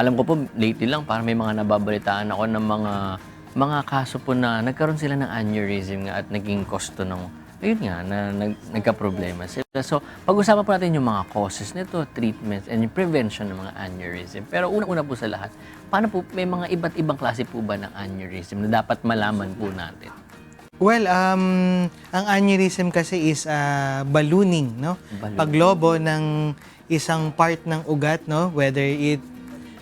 alam ko po, lately lang, parang may mga nababalitaan ako ng mga mga kaso po na nagkaroon sila ng aneurysm nga at naging kosto ng, ayun nga, na nag, nagka-problema sila. So, pag-usapan po natin yung mga causes nito, treatments, and yung prevention ng mga aneurysm. Pero una-una po sa lahat, paano po, may mga iba't ibang klase po ba ng aneurysm na dapat malaman po natin? Well, um, ang aneurysm kasi is uh, ballooning, no? Ballooning. Paglobo ng isang part ng ugat, no? Whether it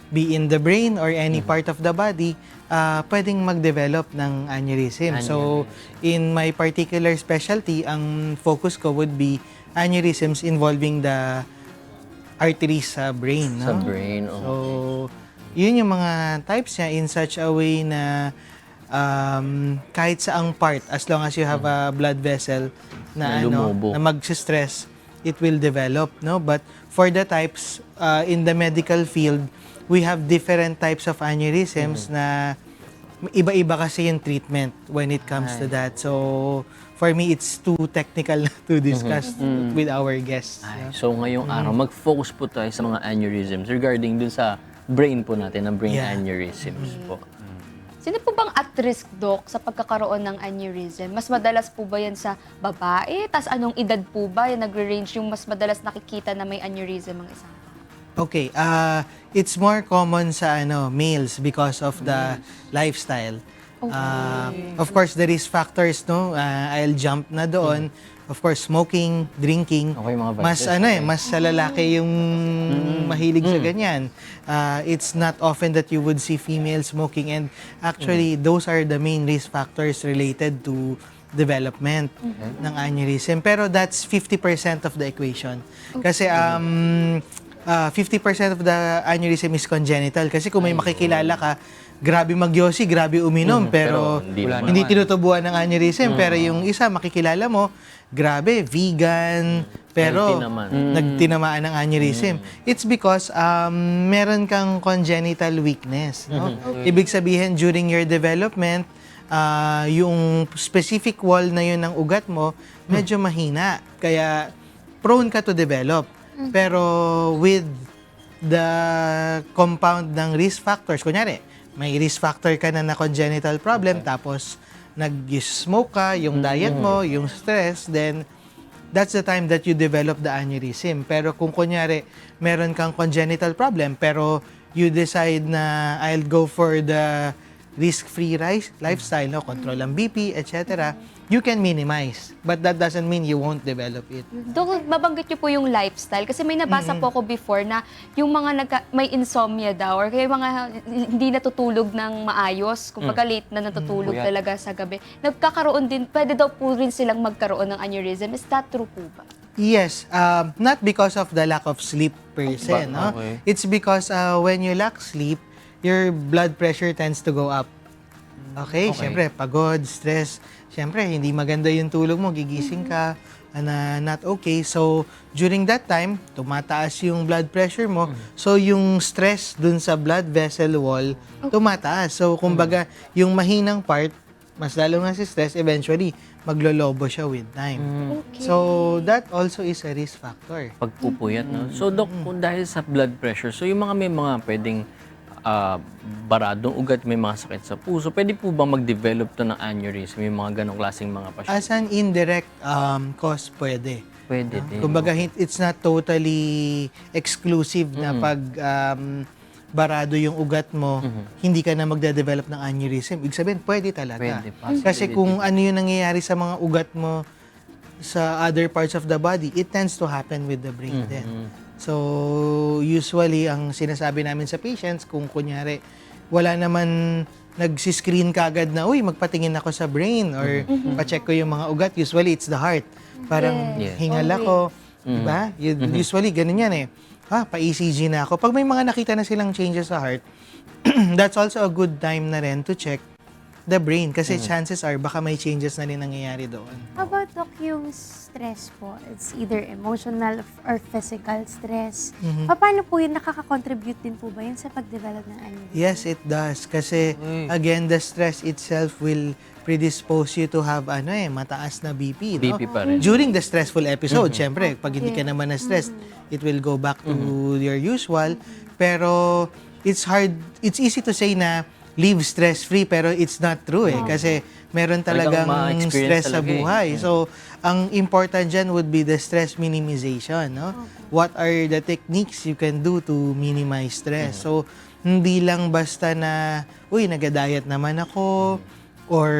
be in the brain or any part of the body, uh, pwedeng mag-develop ng aneurysm. So, in my particular specialty, ang focus ko would be aneurysms involving the arteries sa brain, no? Sa brain, oh. So, yun yung mga types niya in such a way na um, kahit saang part, as long as you have a blood vessel Na na, ano, lumubo. na mag-stress, it will develop, no? But for the types uh, in the medical field, we have different types of aneurysms na iba-iba kasi yung treatment when it comes to that. So, for me, it's too technical to discuss with our guests. Ay, so ngayong araw, mag-focus po tayo sa mga aneurysms regarding dun sa brain po natin, ng brain Yeah. aneurysms po. Sino po bang at risk, Doc, sa pagkakaroon ng aneurysm? Mas madalas po ba yan sa babae? Tapos anong edad po ba yung nagre-range yung mas madalas nakikita na may aneurysm ang isang tao? Okay, uh, it's more common sa ano males because of the lifestyle. Uh, of course, the risk factors, no? Uh, I'll jump na doon. Of course, smoking, drinking. Okay, mga mas vices, ano eh, mas sa lalaki yung mahilig sa ganyan. Uh, it's not often that you would see female smoking and actually those are the main risk factors related to development ng aneurysm. Pero that's 50% of the equation. Kasi um uh, 50% of the aneurysm is congenital. Kasi kung may makikilala ka, grabe magyosi, grabe uminom, pero, pero hindi hindi, naman. Mm. tinutubuan ng aneurysm. Pero yung isa, makikilala mo, grabe, vegan, pero Healthy naman. nagtinamaan ng aneurysm. It's because um, meron kang congenital weakness. No? Ibig sabihin, during your development, ah, yung specific wall na yun ng ugat mo, medyo mahina. Kaya prone ka to develop. Pero with the compound ng risk factors, kunyari, may risk factor ka na na congenital problem, tapos nag-smoke ka, yung diet mo, yung stress, then that's the time that you develop the aneurysm. Pero kung kunyari, meron kang congenital problem, pero you decide na I'll go for the risk-free ri- lifestyle, no? control ang BP, etc., you can minimize. But that doesn't mean you won't develop it. Doc, babanggit niyo po yung lifestyle kasi may nabasa po ako before na yung mga nagka, may insomnia daw or kaya yung mga hindi natutulog ng maayos, kung late na natutulog Puyat. talaga sa gabi, nagkakaroon din, pwede daw po rin silang magkaroon ng aneurysm. Is that true po ba? Yes, um, not because of the lack of sleep per se, Ba- no? okay. It's because uh, when you lack sleep, your blood pressure tends to go up. Okay, Okay. syempre, pagod, stress. Syempre, hindi maganda yung tulog mo, gigising ka, na not okay. So, during that time, tumataas yung blood pressure mo. So, yung stress dun sa blood vessel wall, tumataas. So, kumbaga, yung mahinang part, mas lalo nga si stress, eventually, maglolobo siya with time. Okay. So, that also is a risk factor. Pagpupuyat, no? So, Dok, kung dahil sa blood pressure, so yung mga may mga pwedeng ah, baradong ugat, may mga sakit sa puso, pwede po bang mag-develop to ng aneurysm, yung mga ganong klaseng mga pasyente? As an indirect um, cause, pwede. Pwede din. Kumbaga, it's not totally exclusive na pag um, barado yung ugat mo, hindi ka na magde-develop ng aneurysm. Ibig sabihin, pwede talaga. Pwede, Kasi kung ano yung nangyayari sa mga ugat mo sa other parts of the body, it tends to happen with the brain din. So, usually, ang sinasabi namin sa patients, kung kunyari, wala naman nagsiscreen kagad na, uy, magpatingin ako sa brain or pacheck ko yung mga ugat. Usually, it's the heart. Parang Yes. hingal ako. Diba? Y- Usually, ganun yan eh. Ah, pa-ECG na ako. Pag may mga nakita na silang changes sa heart, that's also a good time na rin to check the brain kasi chances are baka may changes na rin nangyayari doon. How about, Doc, yung stress po? It's either emotional or physical stress. Paano po yun? Nakaka-contribute din po ba yun sa pag-develop ng aneurysm? Yes, it does. Kasi, again, the stress itself will predispose you to have ano eh, mataas na BP. No? BP pa rin. During the stressful episode, syempre, pag hindi ka naman na stressed, it will go back to your usual. Pero it's hard, it's easy to say na live stress-free pero it's not true eh. Kasi meron Talagang talagang ma-experience stress sa talaga eh. buhay. So, ang important dyan would be the stress minimization, no? What are the techniques you can do to minimize stress? So, hindi lang basta na, uy, nag-diet naman ako, or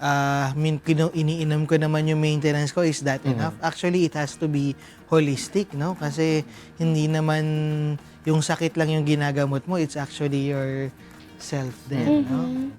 uh, min, kino, iniinom ko naman yung maintenance ko, is that enough? Actually, it has to be holistic, no? Kasi hindi naman yung sakit lang yung ginagamot mo, it's actually your self din, no?